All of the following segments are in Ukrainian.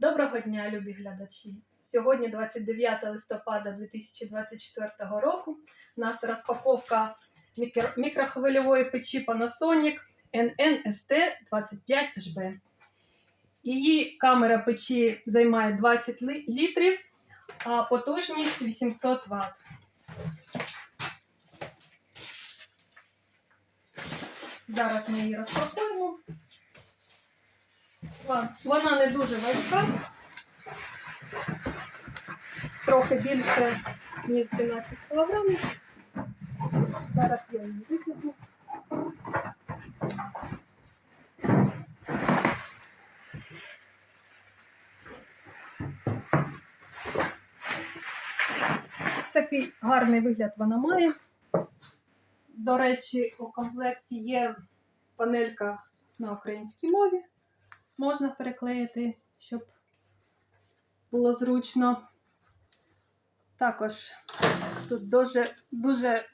Доброго дня, любі глядачі! Сьогодні 29 листопада 2024 року. У нас розпаковка мікрохвильової печі Panasonic NNST 25HB. Її камера печі займає 20 літрів, а потужність 800 Вт. Зараз ми її розпакуємо. Вона не дуже важка. Трохи більше, ніж 12 кг. Зараз я її викладу. Такий гарний вигляд вона має. До речі, у комплекті є панелька на українській мові можна переклеїти, щоб було зручно. Також тут дуже, дуже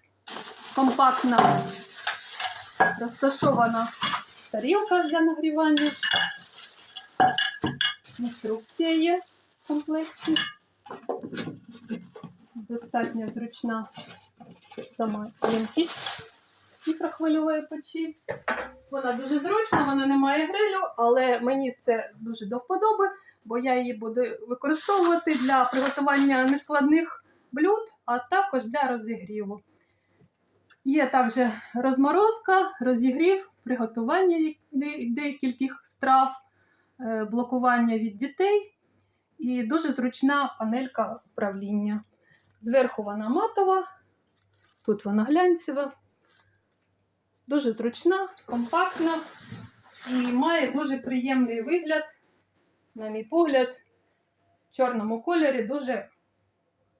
компактна розташована тарілка для нагрівання. Інструкція є в комплекті. Достатньо зручна сама ємкість мікрохвильової печі. Вона дуже зручна, вона не має грилю, але мені це дуже до вподоби, бо я її буду використовувати для приготування нескладних блюд, а також для розігріву. Є також розморозка, розігрів, приготування де- декількох страв, е, блокування від дітей і дуже зручна панелька управління. Зверху вона матова, тут вона глянцева. Дуже зручна, компактна і має дуже приємний вигляд, на мій погляд, в чорному кольорі дуже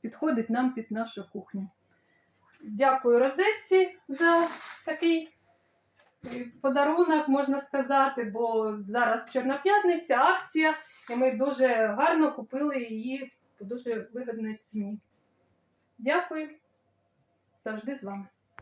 підходить нам під нашу кухню. Дякую розетці за такий е, подарунок, можна сказати, бо зараз Чорна п'ятниця, акція, і ми дуже гарно купили її по дуже вигідній ціні. Дякую, завжди з вами.